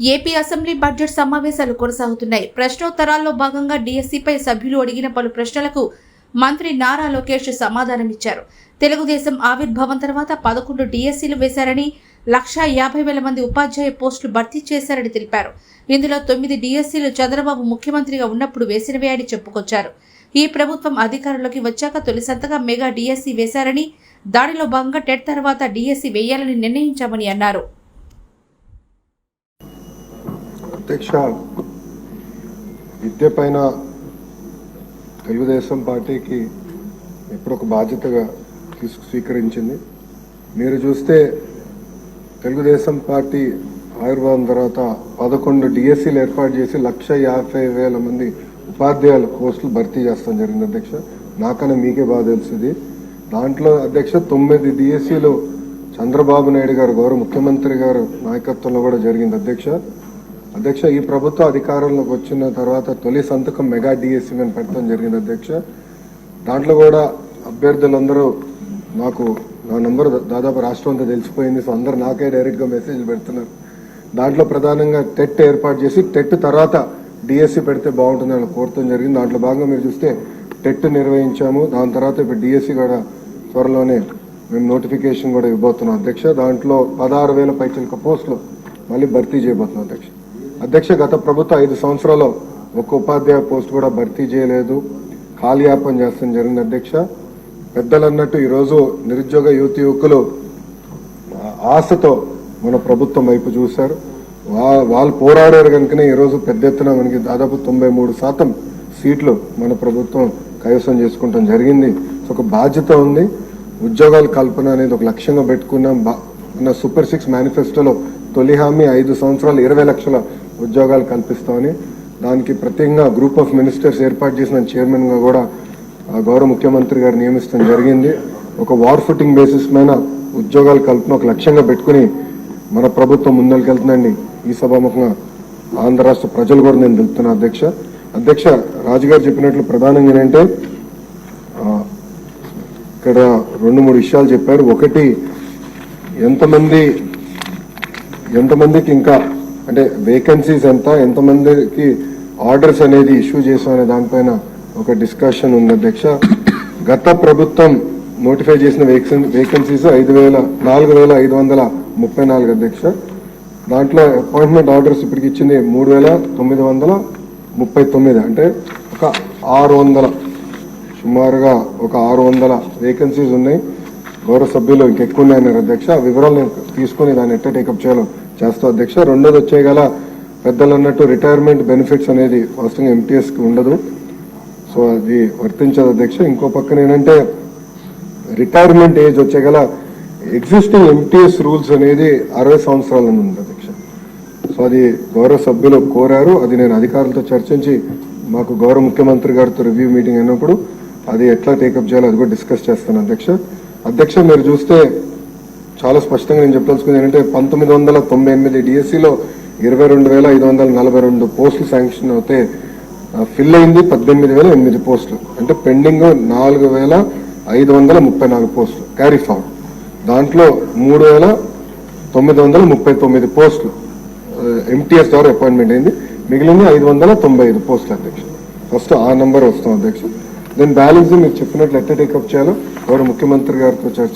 AP assembly budget సమావేశాలు కొనసాగుతున్నాయి. ప్రశ్నోత్తరాల్లో భాగంగా డీఎస్సీపై సభ్యులు అడిగిన పలు ప్రశ్నలకు మంత్రి నారా లోకేష్ సమాధానమిచ్చారు. తెలుగుదేశం ఆవిర్భావం తర్వాత పదకొండు డీఎస్సీలు వేశారని లక్షా యాభై వేల మంది ఉపాధ్యాయ పోస్టులు భర్తీ చేశారని తెలిపారు. ఇందులో తొమ్మిది డిఎస్సీలు చంద్రబాబు ముఖ్యమంత్రిగా ఉన్నప్పుడు వేసినవే అని చెప్పుకొచ్చారు. ఈ ప్రభుత్వం అధికారంలోకి వచ్చాక తొలి సంతగా మెగా డిఎస్సీ వేశారని దానిలో భాగంగా టెట్ తర్వాత డిఎస్సీ వేయాలని నిర్ణయించామని అన్నారు. అధ్యక్ష విద్య పైన తెలుగుదేశం పార్టీకి ఎప్పుడొక ఒక బాధ్యతగా తీసుకు స్వీకరించింది. మీరు చూస్తే తెలుగుదేశం పార్టీ ఆయుర్వేదం తర్వాత పదకొండు డిఎస్సీలు ఏర్పాటు చేసి లక్ష యాభై వేల మంది ఉపాధ్యాయుల పోస్టులు భర్తీ చేస్తాం జరిగింది అధ్యక్ష. నాకన్నా మీకే బాగా తెలిసింది. దాంట్లో అధ్యక్ష తొమ్మిది డిఎస్సీలు చంద్రబాబు నాయుడు గారు గౌరవ ముఖ్యమంత్రి గారు నాయకత్వంలో కూడా జరిగింది అధ్యక్ష. అధ్యక్ష ఈ ప్రభుత్వం అధికారంలోకి వచ్చిన తర్వాత తొలి సంతకం మెగా డిఎస్సీ అని పెట్టడం జరిగింది అధ్యక్ష. దాంట్లో కూడా అభ్యర్థులందరూ నాకు నా నంబర్ దాదాపు రాష్ట్రం అంతా తెలిసిపోయింది సో అందరు నాకే డైరెక్ట్గా మెసేజ్లు పెడుతున్నారు. దాంట్లో ప్రధానంగా టెట్ ఏర్పాటు చేసి టెట్ తర్వాత డిఎస్సి పెడితే బాగుంటుందని కోరటం జరిగింది. దాంట్లో భాగంగా మీరు చూస్తే టెట్ నిర్వహించాము. దాని తర్వాత ఇప్పుడు డిఎస్సి కూడా త్వరలోనే మేము నోటిఫికేషన్ కూడా ఇవ్వబోతున్నాం అధ్యక్ష. దాంట్లో పదహారు వేల పైచిలక పోస్టులు మళ్ళీ భర్తీ చేయబోతున్నాం అధ్యక్ష. అధ్యక్ష గత ప్రభుత్వం ఐదు సంవత్సరాల్లో ఒక ఉపాధ్యాయ పోస్ట్ కూడా భర్తీ చేయలేదు. కాలయాపన చేస్తాం జరిగింది అధ్యక్ష. పెద్దలన్నట్టు ఈరోజు నిరుద్యోగ యువతి యువకులు ఆశతో మన ప్రభుత్వం వైపు చూశారు. వాళ్ళు పోరాడారు కనుకనే ఈరోజు పెద్ద ఎత్తున మనకి దాదాపు తొంభై మూడు శాతం సీట్లు మన ప్రభుత్వం కైవసం చేసుకుంటాం జరిగింది. సో ఒక బాధ్యత ఉంది. ఉద్యోగాల కల్పన అనేది ఒక లక్ష్యంగా పెట్టుకున్నాం. బా- సూపర్ సిక్స్ మేనిఫెస్టోలో తొలి హామీ ఐదు సంవత్సరాలు ఇరవై లక్షల ఉద్యోగాలు కల్పిస్తామని దానికి ప్రత్యేకంగా గ్రూప్ ఆఫ్ మినిస్టర్స్ ఏర్పాటు చేసిన చైర్మన్గా కూడా ఆ గౌరవ ముఖ్యమంత్రి గారు నియమిస్తాం జరిగింది. ఒక వార్ ఫుటింగ్ బేసిస్ మీద ఉద్యోగాల కల్పన ఒక లక్ష్యంగా పెట్టుకుని మన ప్రభుత్వం ముందరికెళ్తుందండి. ఈ సభాముఖంగా ఆంధ్ర రాష్ట్ర ప్రజలు కూడా నేను తెలుపుతున్నా అధ్యక్ష. అధ్యక్ష రాజుగారు చెప్పినట్లు ప్రధానంగా ఏంటంటే ఇక్కడ రెండు మూడు విషయాలు చెప్పారు. ఒకటి ఎంతమంది ఎంతమందికి ఇంకా అంటే వేకెన్సీస్ ఎంత ఎంతమందికి ఆర్డర్స్ అనేది ఇష్యూ చేసామనే దానిపైన ఒక డిస్కషన్ ఉంది అధ్యక్ష. గత ప్రభుత్వం నోటిఫై చేసిన వేకెన్సీస్ ఐదు వేల నాలుగు వేల ఐదు వందల ముప్పై నాలుగు అధ్యక్ష. దాంట్లో అపాయింట్మెంట్ ఆర్డర్స్ ఇప్పటికి ఇచ్చింది మూడు వేల తొమ్మిది వందల ముప్పై తొమ్మిది. అంటే ఒక ఆరు వందల సుమారుగా ఒక ఆరు వందల వేకెన్సీస్ ఉన్నాయి. గౌరవ సభ్యులు ఇంకెక్కువ ఉన్నాయన్నారు అధ్యక్ష. వివరాలు నేను తీసుకుని దాన్ని ఎట్ట టేకప్ చేయాలో చేస్తా అధ్యక్ష రెండోది వచ్చే గల పెద్దలు అన్నట్టు రిటైర్మెంట్ బెనిఫిట్స్ అనేది వాస్తవంగా ఎంటీఎస్కి ఉండదు. సో అది వర్తించదు అధ్యక్ష. ఇంకో పక్కన ఏంటంటే రిటైర్మెంట్ ఏజ్ వచ్చే గల ఎగ్జిస్టింగ్ ఎంటీఎస్ రూల్స్ అనేది అరవై సంవత్సరాల ఉంది అధ్యక్ష. సో అది గౌరవ సభ్యులు కోరారు. అది నేను అధికారులతో చర్చించి మాకు గౌరవ ముఖ్యమంత్రి గారితో రివ్యూ మీటింగ్ అయినప్పుడు అది ఎట్లా టేకప్ చేయాలో అది కూడా డిస్కస్ చేస్తాను అధ్యక్ష. అధ్యక్ష మీరు చూస్తే చాలా స్పష్టంగా నేను చెప్పదలుచుకుంది ఏంటంటే పంతొమ్మిది వందల తొంభై ఎనిమిది డిఎస్సిలో ఇరవై రెండు వేల ఐదు వందల నలభై రెండు పోస్టులు శాంక్షన్ అవుతే ఫిల్ అయింది పద్దెనిమిది వేల ఎనిమిది పోస్టులు. అంటే పెండింగ్ నాలుగు వేల ఐదు వందల ముప్పై నాలుగు పోస్టులు క్యారీ ఫార్వర్డ్ దాంట్లో మూడు వేల తొమ్మిది వందల ముప్పై తొమ్మిది పోస్టులు ఎంటీఎస్ ద్వారా అపాయింట్మెంట్ అయింది. మిగిలింది ఐదు వందల తొంభై ఐదు పోస్టులు అధ్యక్ష ఫస్ట్ ఆ నెంబర్ వస్తాం అధ్యక్ష దెన్ బ్యాలెన్స్ మీరు చెప్పినట్లు ఎట్లా టేకప్ చేయాలో గౌరవ ముఖ్యమంత్రి గారితో చర్చ